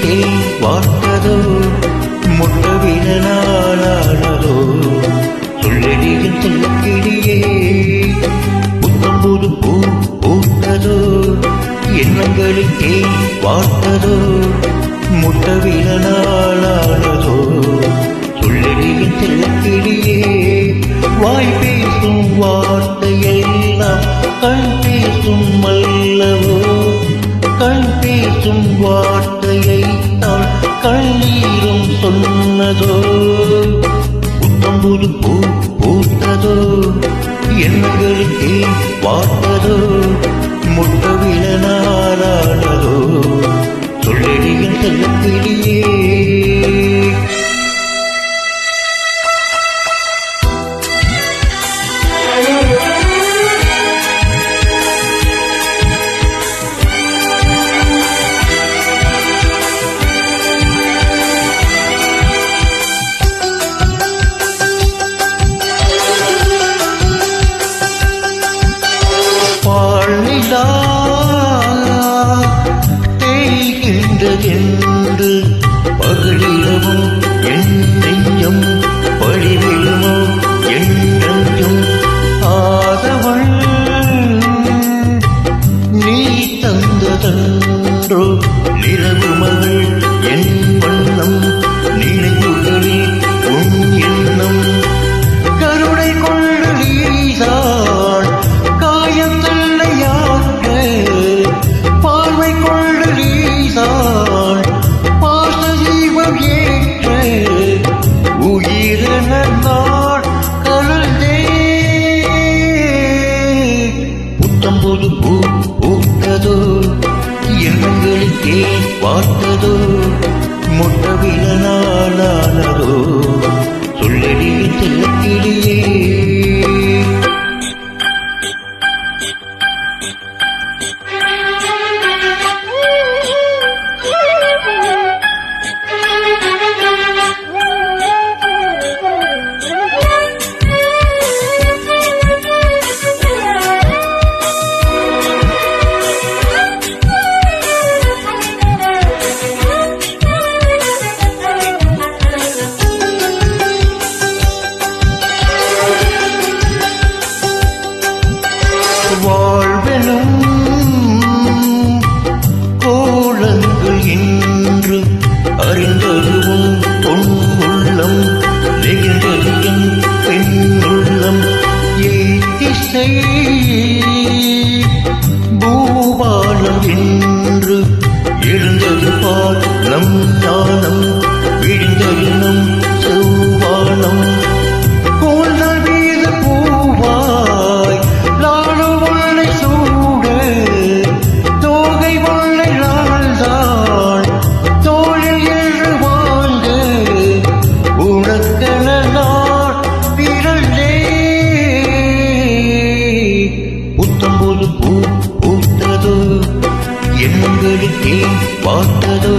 నీకే వార్తదో മുട്ട വിരലാളാണതോ തുള്ളലിയും തുള്ളിടിയേ പുത്തമ്പൊരു പൂ പൂത്തതോ എണ്ണങ്ങളിക്കേ വാർത്തതോ മുട്ട വിരലാളാണതോ തുള്ളലിയും തുള്ളിടിയേ വായ് പേസും വാർത്തയെല്ലാം കൺ പേസും മല്ലവോ பேசும் வார்த்தையை தான் கண்ணீரும் சொன்னதோ? புத்தம்புது பூ பூத்ததோ? எண்ணங்களுக்கே பார்த்ததோ முட்டவில நாளானதோ சொல்லடியின் செல்லக்கிளியே தந்ததன்றோ நிலவு மகள் என் வண்ணம் நினைவுகளே உன் எண்ணம். கருணை கொண்டு பார்வை கொண்டு ஜீவம் ஏற்ற கலந்தே வாழ்வெனும் கோலங்கள் இன்று அறிந்ததுவும் பொன் உள்ளம் நெகிழ்ந்ததும் பெண் உள்ளம் ஏதிசை பூபாலம் என்று எழுந்தது பால் நம் விழுந்தது நம் செவ்வானம். எண்ணங்களுக்கே பார்த்ததோ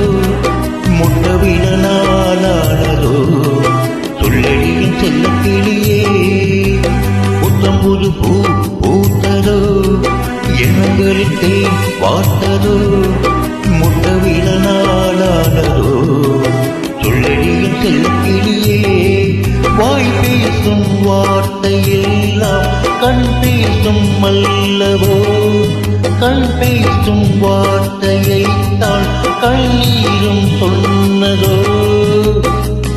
முட்டவிட நாளானதோ செல்ல கிளியே புத்தம்புது பூ பூத்ததோ எண்ணங்களுக்கே பார்த்ததோ முட்டவிட நாளானதோ செல்ல கிளியே வாய் பேசும் வார்த்தையெல்லாம் கண் பேசும் அல்லவோ. கண் பேசும் வார்த்தையை தாள் கண்ணீரும் சொன்னதோ?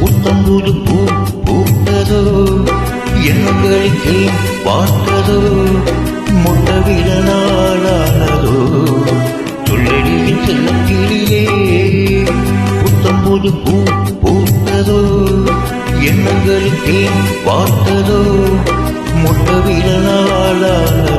புத்தம்புது பூ பூத்ததோ? எங்களுக்கு பார்த்ததோ முட்டவிட நாளானதோ? சொல்லடியின் செல்லக்கிளியே புத்தம்புது பூ பூத்ததோ? எண்ணங்களுக்கு பார்த்ததோ முட்டவிட நாளானதோ?